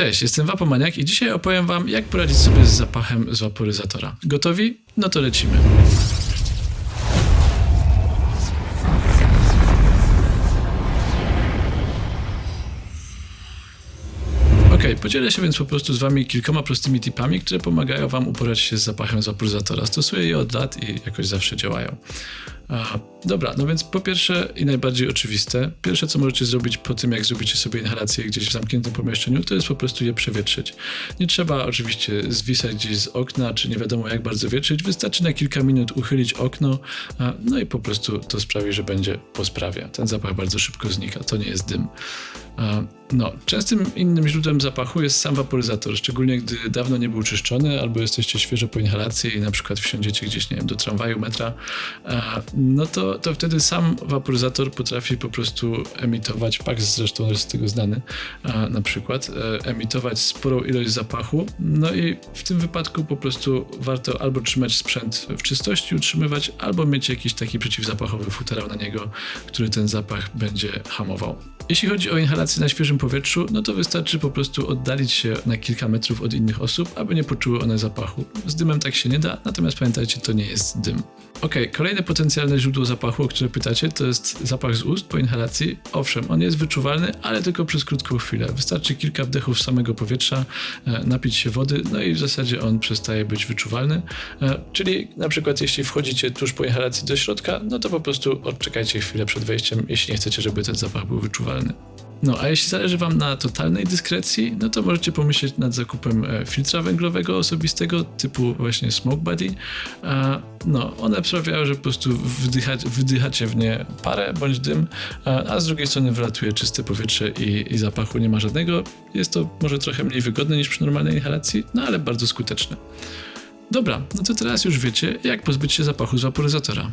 Cześć, jestem Wapomaniak i dzisiaj opowiem wam, jak poradzić sobie z zapachem z waporyzatora. Gotowi? No to lecimy. Okej, podzielę się więc po prostu z wami kilkoma prostymi tipami, które pomagają wam uporać się z zapachem z waporyzatora. Stosuję je od lat i jakoś zawsze działają. Dobra, no więc po pierwsze i najbardziej oczywiste, pierwsze co możecie zrobić po tym, jak zrobicie sobie inhalację gdzieś w zamkniętym pomieszczeniu, to jest po prostu je przewietrzyć. Nie trzeba oczywiście zwisać gdzieś z okna, czy nie wiadomo jak bardzo wietrzyć, wystarczy na kilka minut uchylić okno, no i po prostu to sprawi, że będzie po sprawie. Ten zapach bardzo szybko znika, to nie jest dym. No, częstym innym źródłem zapachu jest sam waporyzator, szczególnie gdy dawno nie był czyszczony, albo jesteście świeżo po inhalacji i na przykład wsiądziecie gdzieś, nie wiem, do tramwaju, metra, no to, to wtedy sam waporyzator potrafi po prostu emitować, Pax zresztą jest z tego znany, na przykład, e, emitować sporą ilość zapachu, no i w tym wypadku po prostu warto albo trzymać sprzęt w czystości, utrzymywać, albo mieć jakiś taki przeciwzapachowy futerał na niego, który ten zapach będzie hamował. Jeśli chodzi o inhalację na świeżym powietrzu, no to wystarczy po prostu oddalić się na kilka metrów od innych osób, aby nie poczuły one zapachu. Z dymem tak się nie da, natomiast pamiętajcie, to nie jest dym. Ok, kolejne potencjalne źródło zapachu, o które pytacie, to jest zapach z ust po inhalacji. Owszem, on jest wyczuwalny, ale tylko przez krótką chwilę. Wystarczy kilka wdechów samego powietrza, e, napić się wody, no i w zasadzie on przestaje być wyczuwalny. E, Czyli na przykład jeśli wchodzicie tuż po inhalacji do środka, no to po prostu odczekajcie chwilę przed wejściem, jeśli nie chcecie, żeby ten zapach był wyczuwalny. No, a jeśli zależy Wam na totalnej dyskrecji, no to możecie pomyśleć nad zakupem e, filtra węglowego osobistego typu właśnie Smoke Buddy. No, one sprawiają, że po prostu wdychać, wdychacie w nie parę bądź dym, a z drugiej strony wylatuje czyste powietrze i, i zapachu nie ma żadnego. Jest to może trochę mniej wygodne niż przy normalnej inhalacji, no ale bardzo skuteczne. Dobra, no to teraz już wiecie, jak pozbyć się zapachu z waporyzatora.